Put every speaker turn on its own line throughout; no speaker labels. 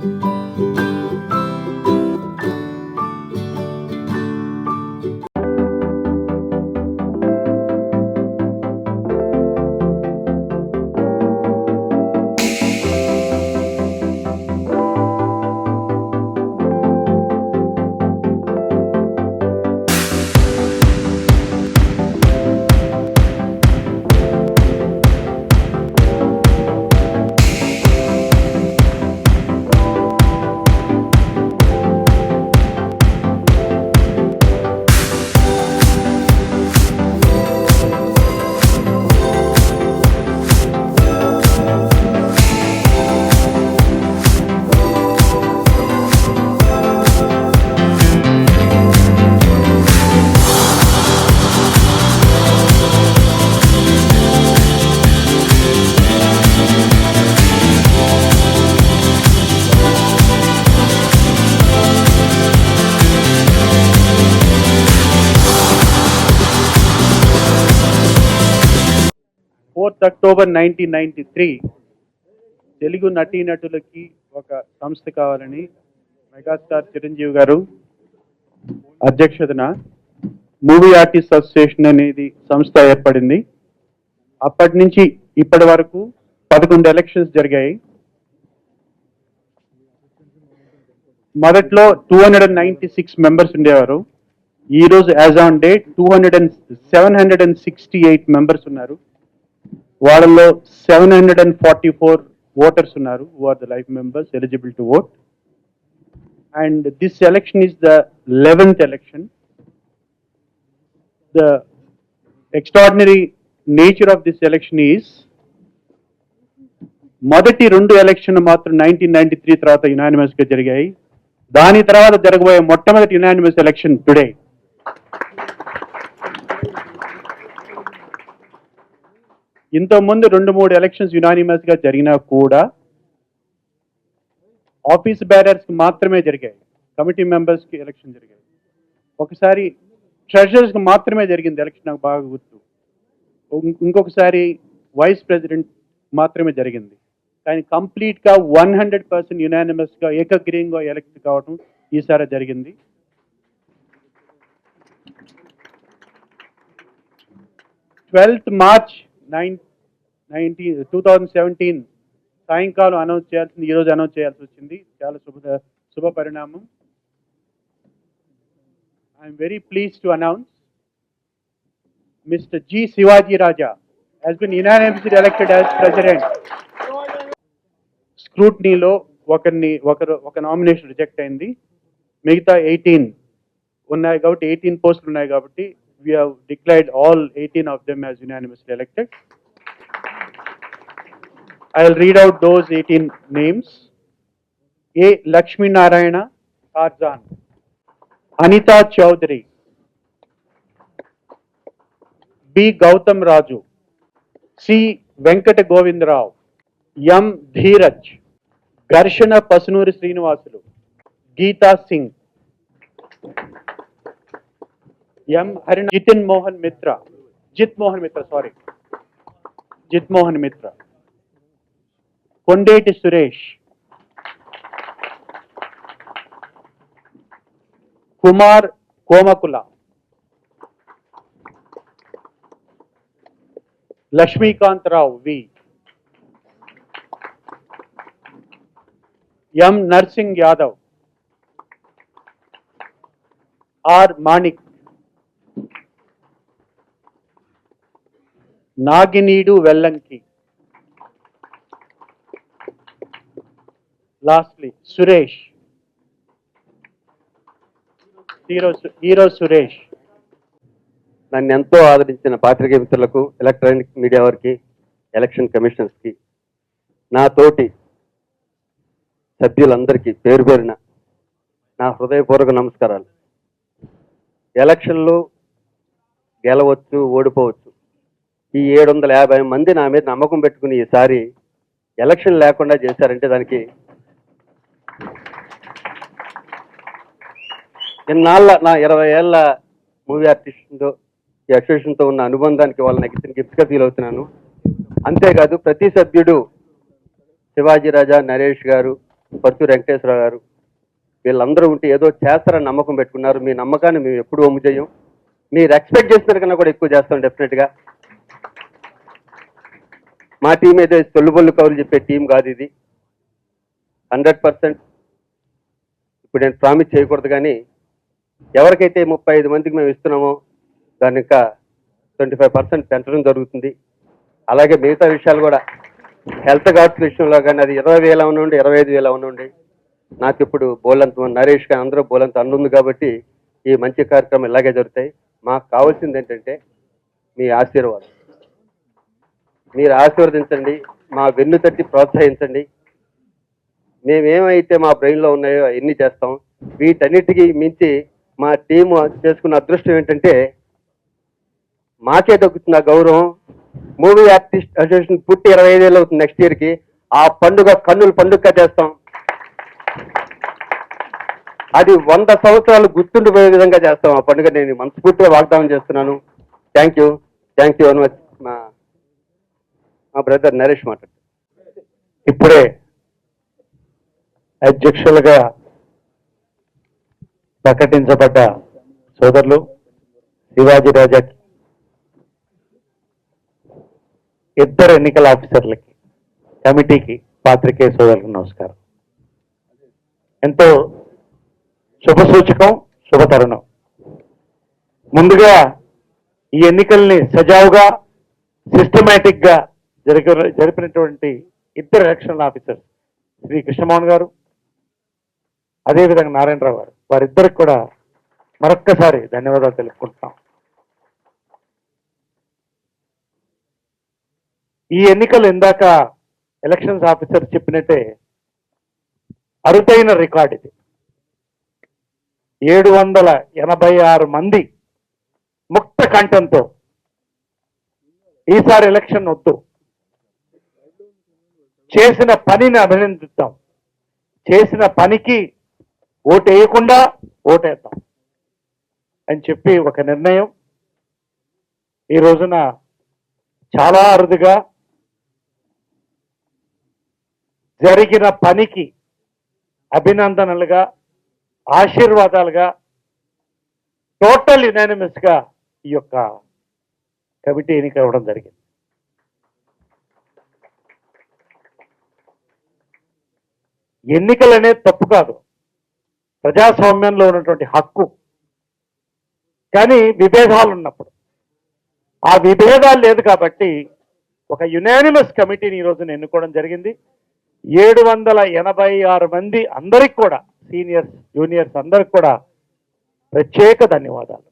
Thank you. Fourth October nineteen ninety three Telugu నటీనటులకి ఒక సంస్థ కావాలని మెగాస్టార్ చిరంజీవి గారు అధ్యక్షతన మూవీ ఆర్టిస్ట్ అసోసియేషన్ అనేది సంస్థ ఏర్పడింది. అప్పటి నుంచి ఇప్పటి వరకు పదకొండు ఎలక్షన్స్ జరిగాయి. మొదట్లో two hundred and ninety six members ఉండేవారు. ఈరోజు as on date two hundred and seven hundred and sixty eight members ఉన్నారు. వాళ్ళలో seven hundred and forty four voters ఉన్నారు who are the life members eligible to vote and this election is the eleventh election the extraordinary nature of this election is మొదటి రెండు election మాత్రం nineteen ninety three తర్వాత యునానిమస్గా జరిగాయి. దాని తర్వాత జరగబోయే మొట్టమొదటి యునానిమస్ ఎలక్షన్ టుడే ఇంతకుముందు రెండు మూడు ఎలక్షన్స్ యునానిమస్గా జరిగినా కూడా ఆఫీస్ బ్యారర్స్కి మాత్రమే జరిగాయి. కమిటీ మెంబర్స్కి ఎలక్షన్ జరిగాయి. ఒకసారి ట్రెషరర్స్కి మాత్రమే జరిగింది ఎలక్షన్ నాకు బాగా గుర్తు. ఇంకొకసారి వైస్ ప్రెసిడెంట్ మాత్రమే జరిగింది. కానీ కంప్లీట్గా వన్ హండ్రెడ్ పర్సెంట్ యునానిమస్గా ఏకగ్రీయంగా ఎలక్ట్ కావడం ఈసారి జరిగింది. Twelfth March nine ninety two thousand seventeen సాయంకాలం అనౌన్స్ చేయాల్సింది ఈ రోజు అనౌన్స్ చేయాల్సి వచ్చింది. చాలా శుభ శుభ పరిణామం. I'm very please to announce mister G Sivaji Raja has been unanimously elected as president. స్క్రూట్నీలో ఒకరిని ఒకరు ఒక నామినేషన్ రిజెక్ట్ అయింది. మిగతా ఎయిటీన్ ఉన్నాయి కాబట్టి ఎయిటీన్ పోస్టులు ఉన్నాయి కాబట్టి we have declared all 18 of them as unanimously elected. I'll read out those 18 names. A. Lakshmi Narayana Tarzan, Anita Chowdhury, B. Gautam Raju, C. Venkata Govindrao. M. Dheeraj, Garshana Pasunur Srinivasulu, Geeta Singh, M Harin Jitin Mohan Mitra. Jit Mohan Mitra sorry Jit Mohan Mitra. Kondeti Suresh. Kumar Komakula. Laxmikant Rao V M Narasimha Yadav. R Manik. Nagineedu Vellanki. Lastly Suresh hero hero Suresh
నన్ను ఎంతో ఆదరించిన పాత్రికేయ మిత్రులకు electronic media వారికి election కమిషనర్స్కి నా తోటి సభ్యులందరికీ పేరు పేరిన నా హృదయపూర్వక నమస్కారాలు. ఎలక్షన్లు గెలవచ్చు ఓడిపోవచ్చు. ఈ ఏడు వందల యాభై మంది నా మీద నమ్మకం పెట్టుకుని ఈసారి ఎలక్షన్ లేకుండా చేశారంటే దానికి ఇన్నాళ్ళ నా ఇరవై ఏళ్ళ మూవీ ఆర్టిస్ట్తో ఈ అసోసియేషన్తో ఉన్న అనుబంధానికి వాళ్ళని ఇచ్చిన గిఫ్ట్గా ఫీల్ అవుతున్నాను. అంతేకాదు ప్రతి సభ్యుడు శివాజీ రాజా నరేష్ గారు పర్చూరు వెంకటేశ్వరరావు గారు వీళ్ళందరూ ఉంటే ఏదో చేస్తారని నమ్మకం పెట్టుకున్నారు. మీ నమ్మకాన్ని మేము ఎప్పుడు ఒమ్ము చేయం మీరు ఎక్స్పెక్ట్ చేసిన కన్నా కూడా ఎక్కువ చేస్తాం డెఫినెట్గా. మా టీం ఏదో సొల్లుబొల్లు కవర్లు చెప్పే టీం కాదు ఇది. హండ్రెడ్ పర్సెంట్ ఇప్పుడు నేను ప్రామిస్ చేయకూడదు కానీ ఎవరికైతే ముప్పై ఐదు మందికి మేము ఇస్తున్నామో దాని ఇంకా ట్వంటీ ఫైవ్ పర్సెంట్ పెంచడం జరుగుతుంది. అలాగే మిగతా విషయాలు కూడా. హెల్త్ కార్డ్స్ విషయంలో కానీ అది ఇరవై వేల ఉండి ఇరవై ఐదు వేల ఉండి నాకు ఇప్పుడు బోలంత నరేష్ కానీ అందరూ బోలంత అన్నుంది కాబట్టి ఈ మంచి కార్యక్రమం ఇలాగే జరుగుతాయి. మాకు కావాల్సింది ఏంటంటే మీ ఆశీర్వాదం. మీరు ఆశీర్వదించండి మా వెన్ను తట్టి ప్రోత్సహించండి. మేమేమైతే మా బ్రెయిన్లో ఉన్నాయో అవన్నీ చేస్తాం. వీటన్నిటికీ మించి మా టీము చేసుకున్న అదృష్టం ఏంటంటే మాకే దక్కుతున్న గౌరవం మూవీ ఆర్టిస్ట్ అసోసియేషన్ పుట్టి ఇరవై ఐదేళ్ళు అవుతుంది నెక్స్ట్ ఇయర్కి ఆ పండుగ కన్నుల పండుగ చేస్తాం. అది వంద సంవత్సరాలు గుర్తుండిపోయే విధంగా చేస్తాం ఆ పండుగ నేను మనస్ఫూర్తిగా వాగ్దానం చేస్తున్నాను. Thank you thank you very much మా బ్రదర్ నరేష్ మాట్లాడు.
ఇప్పుడే అధ్యక్షులుగా ప్రకటించబడ్డ సోదరులు శివాజీ రాజా ఇద్దరు ఎన్నికల ఆఫీసర్లకి కమిటీకి పాత్రికే సోదరులకు నమస్కారం. ఎంతో శుభ సూచకం శుభ తరుణం. ముందుగా ఈ ఎన్నికల్ని సజావుగా సిస్టమేటిక్గా గా జరిగ జరిపినటువంటి ఇద్దరు ఎలక్షన్ ఆఫీసర్స్ శ్రీ కృష్ణమోహన్ గారు అదేవిధంగా నారాయణరావు గారు వారిద్దరికి కూడా మరొక్కసారి ధన్యవాదాలు తెలుపుకుంటున్నాం. ఈ ఎన్నికలు ఇందాక ఎలక్షన్స్ ఆఫీసర్ చెప్పినట్టే అరుదైన రికార్డ్ ఇది. ఏడు వందల ఎనభై ఆరు మంది ముక్త కంఠంతో ఈసారి ఎలక్షన్ వద్దు. చేసిన పనిని అభినందిద్దాం. చేసిన పనికి ఓటు వేయకుండా ఓటేద్దాం అని చెప్పి ఒక నిర్ణయం. ఈ రోజున చాలా అరుదుగా జరిగిన పనికి అభినందనలుగా ఆశీర్వాదాలుగా టోటల్ యునానిమస్గా ఈ యొక్క కమిటీ ఎన్నిక ఇవ్వడం జరిగింది. ఎన్నికలు అనేది తప్పు కాదు. ప్రజాస్వామ్యంలో ఉన్నటువంటి హక్కు. కానీ విభేదాలు ఉన్నప్పుడు. ఆ విభేదాలు లేదు కాబట్టి ఒక యునానిమస్ కమిటీని ఈ రోజున ఎన్నుకోవడం జరిగింది. ఏడు వందల ఎనభై ఆరు మంది అందరికి కూడా సీనియర్స్ జూనియర్స్ అందరికి కూడా ప్రత్యేక ధన్యవాదాలు.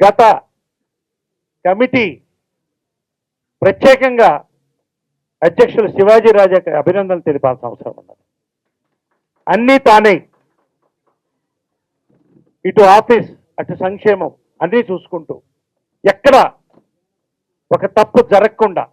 గత కమిటీ ప్రత్యేకంగా అధ్యక్షులు శివాజీ రాజాకి అభినందనలు తెలిపాల్సిన అవసరం ఉన్నది. అన్నీ తానే. ఇటు ఆఫీస్ అటు సంక్షేమం అన్నీ చూసుకుంటూ ఎక్కడ ఒక తప్పు జరగకుండా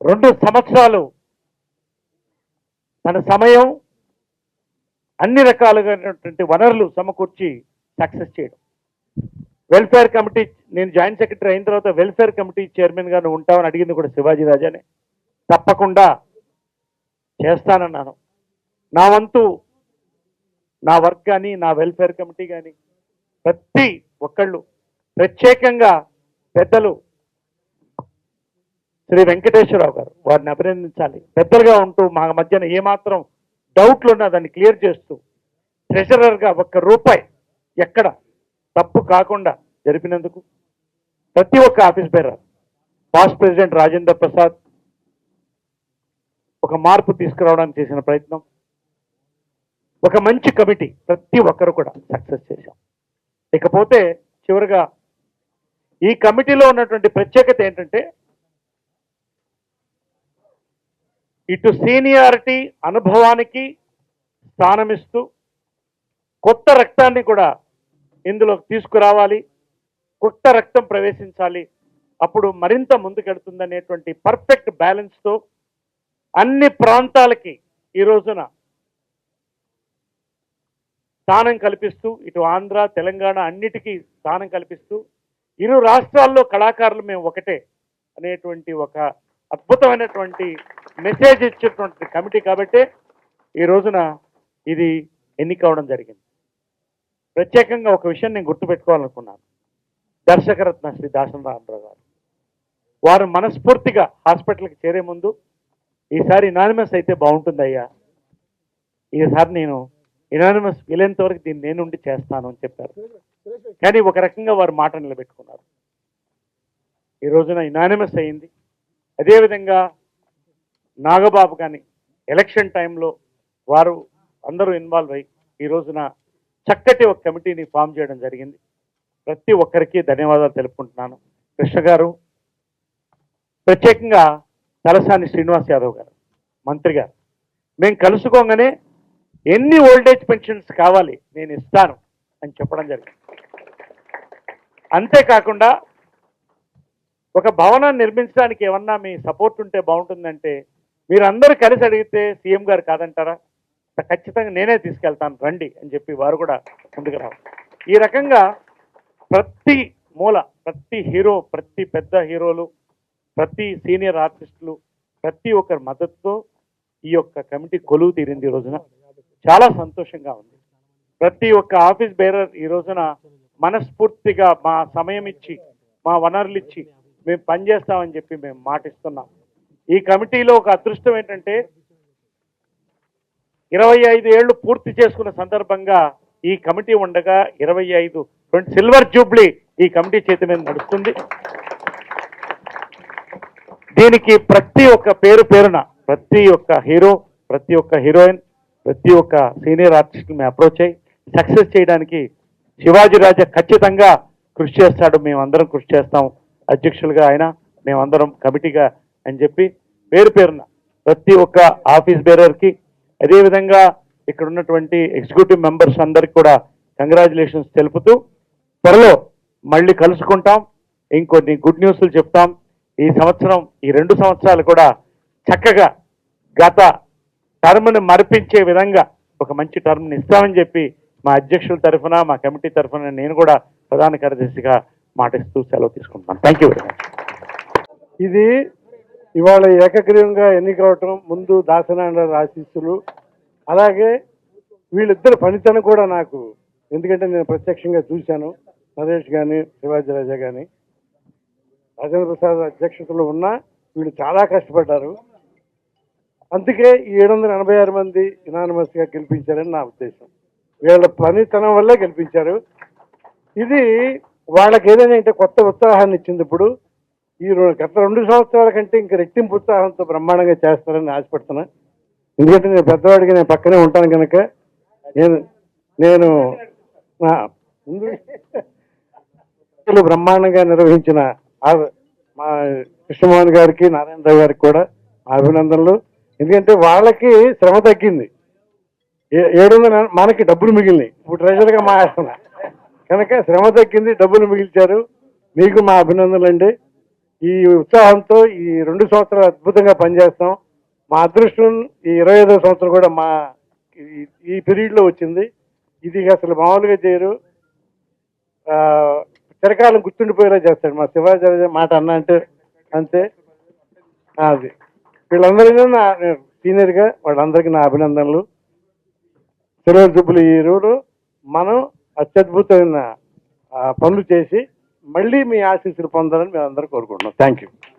రెండు సంవత్సరాలు తన సమయం అన్ని రకాలుగా వనరులు సమకూర్చి సక్సెస్ చేయడం. వెల్ఫేర్ కమిటీ నేను జాయింట్ సెక్రటరీ అయిన తర్వాత వెల్ఫేర్ కమిటీ చైర్మన్గా నువ్వు ఉంటావని అడిగింది కూడా శివాజీ రాజానే. తప్పకుండా చేస్తానన్నాను. నా వంతు నా వర్క్ కానీ నా వెల్ఫేర్ కమిటీ కానీ ప్రతి ఒక్కళ్ళు ప్రత్యేకంగా పెద్దలు శ్రీ వెంకటేశ్వరరావు గారు వారిని అభినందించాలి. పెద్దలుగా ఉంటూ మా మధ్యన ఏమాత్రం డౌట్లు ఉన్నా దాన్ని క్లియర్ చేస్తూ ట్రెషరర్గా ఒక్క రూపాయి ఎక్కడ తప్పు కాకుండా జరిపినందుకు ప్రతి ఒక్క office bearer past president Rajendra Prasad ఒక మార్పు తీసుకురావడానికి చేసిన ప్రయత్నం ఒక మంచి కమిటీ ప్రతి ఒక్కరు కూడా సక్సెస్ చేశాం. ఇకపోతే చివరిగా ఈ కమిటీలో ఉన్నటువంటి ప్రత్యేకత ఏంటంటే ఇటు సీనియారిటీ అనుభవానికి స్థానమిస్తూ కొత్త రక్తాన్ని కూడా ఇందులో తీసుకురావాలి కొత్త రక్తం ప్రవేశించాలి. అప్పుడు మరింత ముందుకెడుతుందనేటువంటి పర్ఫెక్ట్ బ్యాలెన్స్తో అన్ని ప్రాంతాలకి ఈ రోజున స్థానం కల్పిస్తూ ఇటు ఆంధ్ర తెలంగాణ అన్నిటికీ స్థానం కల్పిస్తూ ఇరు రాష్ట్రాల్లో కళాకారులు మేము ఒకటే అనేటువంటి ఒక అద్భుతమైనటువంటి మెసేజ్ ఇచ్చేటువంటి కమిటీ కాబట్టే ఈ రోజున ఇది ఎన్నికవడం జరిగింది. ప్రత్యేకంగా ఒక విషయం నేను గుర్తుపెట్టుకోవాలనుకున్నాను. దర్శకరత్న శ్రీ దాసం రామరావు గారు. వారు మనస్ఫూర్తిగా హాస్పిటల్కి చేరే ముందు ఈసారి ఇనానిమస్ అయితే బాగుంటుందయ్యా. ఈసారి నేను ఇనానిమస్ వీలైనంత వరకు దీన్ని నేనుండి చేస్తాను అని చెప్పారు. కానీ ఒక రకంగా వారు మాట నిలబెట్టుకున్నారు. ఈ రోజున ఇనానిమస్ అయింది. అదేవిధంగా నాగబాబు కానీ ఎలక్షన్ టైంలో వారు అందరూ ఇన్వాల్వ్ అయ్యి ఈ రోజున చక్కటి ఒక కమిటీని ఫామ్ చేయడం జరిగింది. ప్రతి ఒక్కరికి ధన్యవాదాలు తెలుపుకుంటున్నాను. కృష్ణ గారు ప్రత్యేకంగా తలసాని శ్రీనివాస్ యాదవ్ గారు మంత్రి గారు మేము కలుసుకోగానే ఎన్ని ఓల్డేజ్ పెన్షన్స్ కావాలి నేను ఇస్తాను అని చెప్పడం జరిగింది. అంతేకాకుండా ఒక భవనాన్ని నిర్మించడానికి ఏమన్నా మీ సపోర్ట్ ఉంటే బాగుంటుందంటే మీరు అందరూ కలిసి అడిగితే సీఎం గారు కాదంటారా? ఖచ్చితంగా నేనే తీసుకెళ్తాను రండి అని చెప్పి వారు కూడా ముందుకు రావాలి. ఈ రకంగా ప్రతి మూల ప్రతి హీరో ప్రతి పెద్ద హీరోలు ప్రతి సీనియర్ ఆర్టిస్టులు ప్రతి ఒక్కరి మద్దతుతో ఈ యొక్క కమిటీ కొలువు తీరింది ఈ రోజున. చాలా సంతోషంగా ఉంది. ప్రతి ఒక్క ఆఫీస్ బేరర్ ఈ రోజున మనస్ఫూర్తిగా మా సమయం ఇచ్చి మా వనరులు ఇచ్చి మేము పనిచేస్తామని చెప్పి మేము మాటిస్తున్నాం. ఈ కమిటీలో ఒక అదృష్టం ఏంటంటే ఇరవై ఐదు ఏళ్ళు పూర్తి చేసుకున్న సందర్భంగా ఈ కమిటీ ఉండగా ఇరవై ఐదు సిల్వర్ జూబ్లీ ఈ కమిటీ చేతి మీద నడుస్తుంది. దీనికి ప్రతి ఒక్క పేరు పేరున ప్రతి ఒక్క హీరో ప్రతి ఒక్క హీరోయిన్ ప్రతి ఒక్క సీనియర్ ఆర్టిస్ట్ మేము అప్రోచ్ అయ్యి సక్సెస్ చేయడానికి శివాజీ రాజా ఖచ్చితంగా కృషి చేస్తాడు. మేమందరం కృషి చేస్తాం. అధ్యక్షులుగా ఆయన మేమందరం కమిటీగా అని చెప్పి పేరు పేరున ప్రతి ఒక్క ఆఫీస్ బేరర్కి అదేవిధంగా ఇక్కడ ఉన్నటువంటి ఎగ్జిక్యూటివ్ మెంబర్స్ అందరికి కూడా కంగ్రాచులేషన్స్ తెలుపుతూ త్వరలో మళ్ళీ కలుసుకుంటాం. ఇంకొన్ని గుడ్ న్యూస్లు చెప్తాం. ఈ సంవత్సరం ఈ రెండు సంవత్సరాలు కూడా చక్కగా గత టర్మ్ని మరిపించే విధంగా ఒక మంచి టర్మ్ని ఇస్తామని చెప్పి మా అధ్యక్షుల తరఫున మా కమిటీ తరఫున నేను కూడా ప్రధాన కార్యదర్శిగా మాటిస్తూ సెలవు తీసుకుంటాను థ్యాంక్ యూ వెరీ మచ్
ఇది ఇవాళ ఏకగ్రీవంగా ఎన్నికవటం ముందు దాసనారాయణ ఆశీస్సులు అలాగే వీళ్ళిద్దరు పనితనం కూడా నాకు ఎందుకంటే నేను ప్రత్యక్షంగా చూశాను నరేష్ కానీ శివాజీ రాజా కానీ రాజేంద్ర ప్రసాద్ అధ్యక్షతలో ఉన్న వీళ్ళు చాలా కష్టపడ్డారు. అందుకే ఈ ఏడు వందల ఎనభై ఆరు మంది ఇనానమస్గా గెలిపించారని నా ఉద్దేశం. వీళ్ళ పనితనం వల్లే గెలిపించారు. ఇది వాళ్ళకి ఏదైనా అంటే కొత్త ఉత్సాహాన్ని ఇచ్చింది ఇప్పుడు. ఈ గత రెండు సంవత్సరాల కంటే ఇంకా రెట్టింపు ఉత్సాహంతో బ్రహ్మాండంగా చేస్తారని ఆశపడుతున్నా. ఎందుకంటే నేను పెద్దవాడికి నేను పక్కనే ఉంటాను కనుక నేను నేను ముందు బ్రహ్మాండంగా నిర్వహించిన మా కృష్ణమోహన్ గారికి నారాయణరావు గారికి కూడా మా అభినందనలు. ఎందుకంటే వాళ్ళకి శ్రమ తగ్గింది. ఏ- ఏడు వందల మనకి డబ్బులు మిగిలినాయి. ఇప్పుడు ట్రెజర్గా మాస్తున్నా కనుక శ్రమ తగ్గింది డబ్బులు మిగిల్చారు. మీకు మా అభినందనలు అండి ఈ ఉత్సాహంతో ఈ రెండు సంవత్సరాలు అద్భుతంగా పనిచేస్తాం. మా అదృష్టం ఈ ఇరవై ఐదో సంవత్సరం కూడా మా ఈ- పీరియడ్లో వచ్చింది. ఇది అసలు మామూలుగా చేయరు. చిరకాలం గుర్తుండిపోయేలా చేస్తాడు మా శివాజీ మాట అన్న అంటే అంతే. అది. వీళ్ళందరికీ నా సీనియర్గా వాళ్ళందరికీ నా అభినందనలు. సెలవు జబ్బులు ఈ రోజు మనం అత్యద్భుతమైన పనులు చేసి మళ్ళీ మీ ఆశీస్సులు పొందాలని మేము అందరూ కోరుకుంటున్నాం. Thank you